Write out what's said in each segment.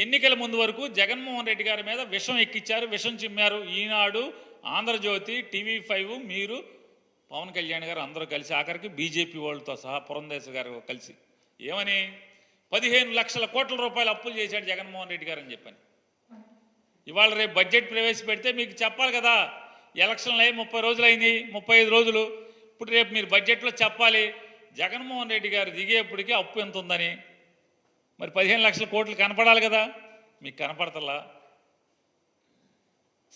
ఎన్నికల ముందు వరకు జగన్మోహన్ రెడ్డి గారి మీద విషం ఎక్కిచ్చారు విషం చిమ్మారు. ఈనాడు ఆంధ్రజ్యోతి టీవీ ఫైవ్ మీరు పవన్ కళ్యాణ్ గారు అందరూ కలిసి ఆఖరికి బీజేపీ వాళ్ళతో సహా పురంధేశ్ గారు కలిసి. ఏమని? పదిహేను లక్షల కోట్ల రూపాయలు అప్పులు చేశాడు జగన్మోహన్ రెడ్డి గారు అని చెప్పని. ఇవాళ రేపు బడ్జెట్ ప్రవేశపెడితే మీకు చెప్పాలి కదా. ఎలక్షన్లు అయ్యి ముప్పై రోజులు అయింది ముప్పై ఐదు రోజులు. ఇప్పుడు రేపు మీరు బడ్జెట్లో చెప్పాలి జగన్మోహన్ రెడ్డి గారు దిగేప్పటికీ అప్పు ఎంత ఉందని మరి పదిహేను లక్షల కోట్లు కనపడాలి కదా? మీకు కనపడతలా?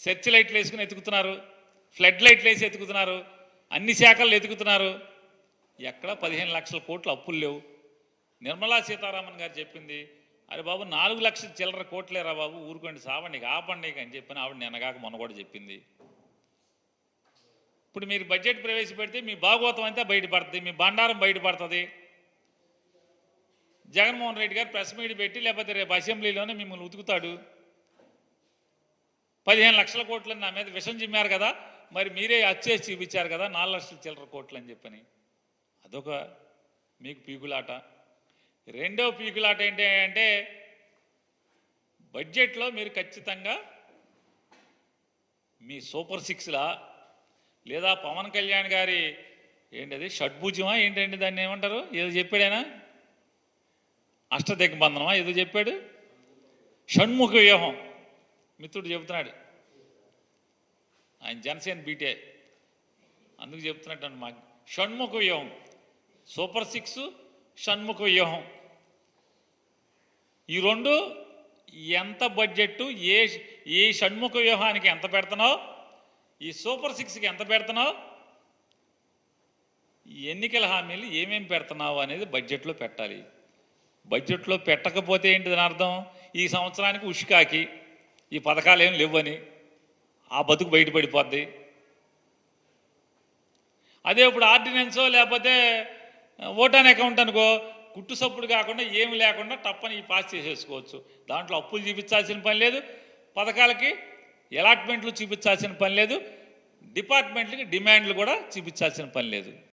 సెర్చ్ లైట్లు వేసుకుని ఎతుకుతున్నారు ఫ్లడ్ లైట్లు వేసి ఎతుకుతున్నారు అన్ని శాఖలు ఎతుకుతున్నారు. ఎక్కడ పదిహేను లక్షల కోట్లు అప్పులు లేవు. నిర్మలా సీతారామన్ గారు చెప్పింది అరే బాబు నాలుగు లక్షల చిల్లర కోట్లేరా బాబు ఊరుకోండి సావండి ఆపండి అని చెప్పని ఆవిడ నిన్నగాక మొన్న కూడా చెప్పింది. ఇప్పుడు మీరు బడ్జెట్ ప్రవేశపెడితే మీ భాగవతం అంతా బయటపడుతుంది మీ బండారం బయటపడుతుంది. జగన్మోహన్ రెడ్డి గారు ప్రెస్ మీట్ పెట్టి లేకపోతే రేపు అసెంబ్లీలోనే మిమ్మల్ని ఉతుకుతాడు. పదిహేను లక్షల కోట్లని నా మీద విషం చిమ్మారు కదా మరి మీరే అచ్చేసి చూపించారు కదా నాలుగు లక్షల చిల్లర కోట్లు అని చెప్పని. అదొక మీకు పీకులాట. రెండో పీకులాట ఏంటి అంటే బడ్జెట్లో మీరు ఖచ్చితంగా మీ సూపర్ సిక్స్లా లేదా పవన్ కళ్యాణ్ గారి ఏంటది షడ్భుజమా ఏంటంటే దాన్ని ఏమంటారు? ఏదో చెప్పాడేనా? అష్టదిగ్బంధనమా? ఏదో చెప్పాడు? షణ్ముఖ వ్యూహం మిత్రుడు చెబుతున్నాడు. ఆయన జనసేన బీటే. అందుకు చెప్తున్నట్టు మాకు. షణ్ముఖ వ్యూహం సూపర్ సిక్స్ షణ్ముఖ వ్యూహం ఈ రెండు ఎంత బడ్జెట్ ఏ ఏ షణ్ముఖ వ్యూహానికి ఎంత పెడుతున్నావు? ఈ సూపర్ సిక్స్కి ఎంత పెడుతున్నావు? ఈ ఎన్నికల హామీలు ఏమేమి పెడుతున్నావు అనేది బడ్జెట్లో పెట్టాలి. బడ్జెట్లో పెట్టకపోతే ఏంటి దాని అర్థం? ఈ సంవత్సరానికి ఉష్కాకి ఈ పథకాలు ఏం లేవని ఆ బతుకు బయటపడిపోద్ది. అదే ఇప్పుడు ఆర్డినెన్సో లేకపోతే ఓటాన్ అకౌంట్ అనుకో కుట్టు సప్పుడు కాకుండా ఏమి లేకుండా తప్పని ఈ పాస్ చేసేసుకోవచ్చు. దాంట్లో అప్పులు చూపించాల్సిన పని లేదు. పథకాలకి అలాట్మెంట్లు చూపించాల్సిన పని లేదు. డిపార్ట్మెంట్లకి డిమాండ్లు కూడా చూపించాల్సిన పని లేదు.